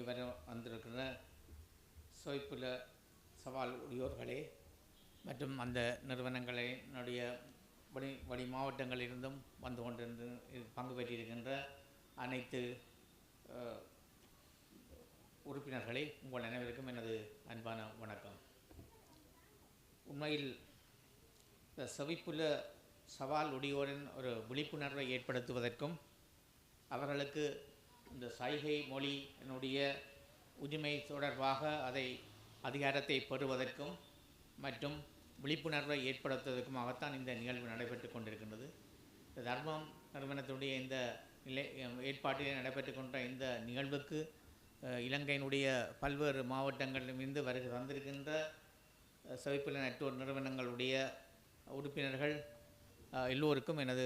இங்கு வர வந்திருக்கிற சோய்ப்புல சவால் உடையோர்களே மற்றும் அந்த நிறுவனங்களினுடைய வழி வழி மாவட்டங்களிலிருந்தும் வந்து கொண்டிருந்து பங்கு பெற்றிருக்கின்ற அனைத்து உறுப்பினர்களே உங்கள் அனைவருக்கும் எனது அன்பான வணக்கம். உண்மையில் இந்த செவிப்புல சவால் உடையோரின் ஒரு விழிப்புணர்வை ஏற்படுத்துவதற்கும் அவர்களுக்கு இந்த சைகை மொழியினுடைய உரிமை தொடர்பாக அதை அதிகாரத்தை பெறுவதற்கும் மற்றும் விழிப்புணர்வை ஏற்படுத்துவதற்குமாகத்தான் இந்த நிகழ்வு நடைபெற்று கொண்டிருக்கின்றது. இந்த தர்மம் நிறுவனத்தினுடைய இந்த நிலை ஏற்பாட்டிலே நடைபெற்று கொண்ட இந்த நிகழ்வுக்கு இலங்கையினுடைய பல்வேறு மாவட்டங்களிலிருந்து வருகை வந்திருக்கின்ற சவிப்பில நெட்வொர்க் நிறுவனங்களுடைய உறுப்பினர்கள் எல்லோருக்கும் எனது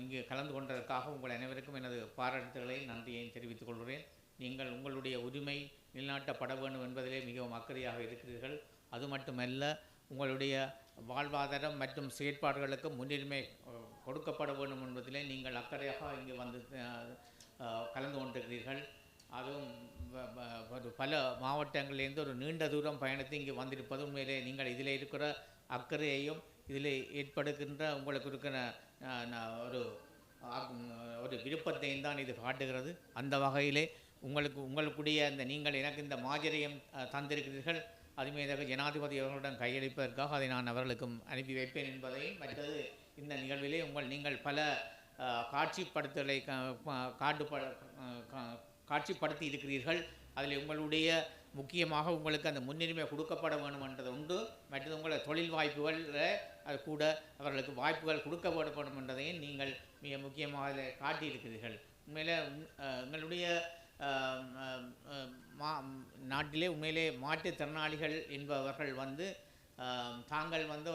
இங்கு கலந்து கொண்டதற்காக உங்கள் அனைவருக்கும் எனது பாராட்டுதலை நன்றியை தெரிவித்துக் கொள்கிறேன். நீங்கள் உங்களுடைய உரிமை நிலைநாட்டப்பட வேண்டும் என்பதிலே மிகவும் அக்கறையாக இருக்கிறீர்கள். அது மட்டுமல்ல உங்களுடைய வாழ்வாதாரம் மற்றும் செயற்பாடுகளுக்கு முன்னுரிமை கொடுக்கப்பட வேண்டும் என்பதிலே நீங்கள் அக்கறையாக இங்கு வந்து கலந்து கொண்டிருக்கிறீர்கள். அதுவும் ஒரு பல மாவட்டங்களிலிருந்து ஒரு நீண்ட தூரம் பயணித்து இங்கு வந்திருப்பது உண்மையிலே நீங்கள் இதில் இருக்கிற அக்கறையையும் இதில் ஏற்படுகின்ற உங்களுக்கு இருக்கிற ஒரு ஒரு விருப்பத்தையும் தான் இது காட்டுகிறது. அந்த வகையிலே உங்களுக்கு உங்களுக்குடைய அந்த நீங்கள் எனக்கு இந்த மாஜரையும் தந்திருக்கிறீர்கள். அதுமீதாக ஜனாதிபதி அவர்களிடம் கையளிப்பதற்காக அதை நான் அவர்களுக்கும் அனுப்பி வைப்பேன் என்பதையும் மற்றது இந்த நிகழ்விலே உங்கள் நீங்கள் பல அஹ், காட்சிப்படுத்தலை கா- காட்டுப்ப கா- காட்சிப்படுத்தி இருக்கிறீர்கள். அதில் உங்களுடைய முக்கியமாக உங்களுக்கு அந்த முன்னுரிமை கொடுக்கப்பட வேண்டும் என்றது உண்டு. மற்றது தொழில் வாய்ப்புகள் அது கூட அவர்களுக்கு வாய்ப்புகள் கொடுக்க வேண்டும் என்பதையும் நீங்கள் மிக முக்கியமாக அதில் காட்டியிருக்கிறீர்கள். உண்மையில் எங்களுடைய மா நாட்டிலே உண்மையிலே மாற்றுத்திறனாளிகள் என்பவர்கள் வந்து தாங்கள் வந்து ஒரு